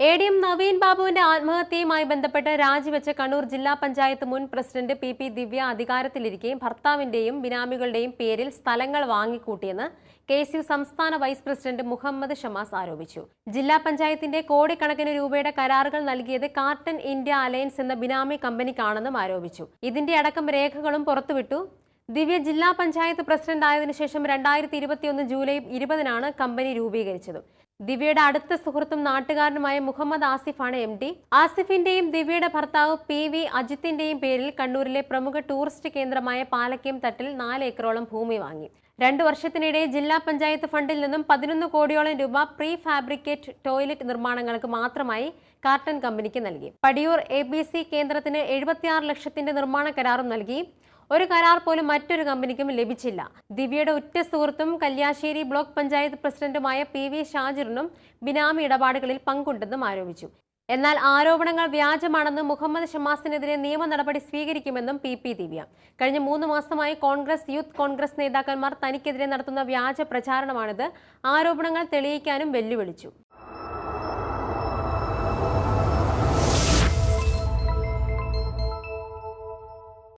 A D M Naveen ബാബുവിന്റെ ആത്മഹത്യയുമായി ബന്ധപ്പെട്ട് രാജിവെച്ച കണ്ണൂർ ജില്ലാ പഞ്ചായത്ത് മുൻ പ്രസിഡന്റ് പി പി ദിവ്യ അധികാരത്തിലിരിക്കെ ഭർത്താവിന്റെയും ബിനാമികളുടെയും പേരിൽ സ്ഥലങ്ങൾ വാങ്ങിക്കൂട്ടിയെന്ന് കെ എസ് യു സംസ്ഥാന വൈസ് പ്രസിഡന്റ് മുഹമ്മദ് ഷമാസ് ആരോപിച്ചു. ജില്ലാ പഞ്ചായത്തിന്റെ കോടിക്കണക്കിന് രൂപയുടെ കരാറുകൾ നൽകിയത് കാർട്ടൺ ഇന്ത്യ അലയൻസ് എന്ന ബിനാമി കമ്പനിക്കാണെന്നും ആരോപിച്ചു. ഇതിന്റെ അടക്കം രേഖകളും പുറത്തുവിട്ടു. ദിവ്യ ജില്ലാ പഞ്ചായത്ത് പ്രസിഡന്റ് ആയതിനു ശേഷം രണ്ടായിരത്തി ഇരുപത്തിയൊന്ന് ജൂലൈ ഇരുപതിനാണ് കമ്പനി രൂപീകരിച്ചത്. ദിവ്യയുടെ അടുത്ത സുഹൃത്തും നാട്ടുകാരനുമായ മുഹമ്മദ് ആസിഫാണ് എം ഡി. ആസിഫിന്റെയും ദിവ്യയുടെ ഭർത്താവ് പി വി അജിത്തിന്റെയും പേരിൽ കണ്ണൂരിലെ പ്രമുഖ ടൂറിസ്റ്റ് കേന്ദ്രമായ പാലക്കയം തട്ടിൽ നാല് ഏക്കറോളം ഭൂമി വാങ്ങി. രണ്ടു വർഷത്തിനിടെ ജില്ലാ പഞ്ചായത്ത് ഫണ്ടിൽ നിന്നും പതിനൊന്ന് കോടിയോളം രൂപ പ്രീ ഫാബ്രിക്കേറ്റ് ടോയ്ലറ്റ് നിർമ്മാണങ്ങൾക്ക് മാത്രമായി കാർട്ടൺ കമ്പനിക്ക് നൽകി. പടിയൂർ എ കേന്ദ്രത്തിന് എഴുപത്തിയാറ് ലക്ഷത്തിന്റെ നിർമ്മാണ കരാറും നൽകി. ഒരു കരാർ പോലും മറ്റൊരു കമ്പനിക്കും ലഭിച്ചില്ല. ദിവ്യയുടെ ഉറ്റ സുഹൃത്തും കല്യാശ്ശേരി ബ്ലോക്ക് പഞ്ചായത്ത് പ്രസിഡന്റുമായ പി വി ഷാജിറിനും ബിനാമി ഇടപാടുകളിൽ പങ്കുണ്ടെന്നും ആരോപിച്ചു. എന്നാൽ ആരോപണങ്ങൾ വ്യാജമാണെന്ന് മുഹമ്മദ് ഷമാസിനെതിരെ നിയമ നടപടി സ്വീകരിക്കുമെന്നും പി പി ദിവ്യ. കഴിഞ്ഞ മൂന്ന് മാസമായി കോൺഗ്രസ് യൂത്ത് കോൺഗ്രസ് നേതാക്കന്മാർ തനിക്കെതിരെ നടത്തുന്ന വ്യാജ പ്രചാരണമാണിത്. ആരോപണങ്ങൾ തെളിയിക്കാനും വെല്ലുവിളിച്ചു.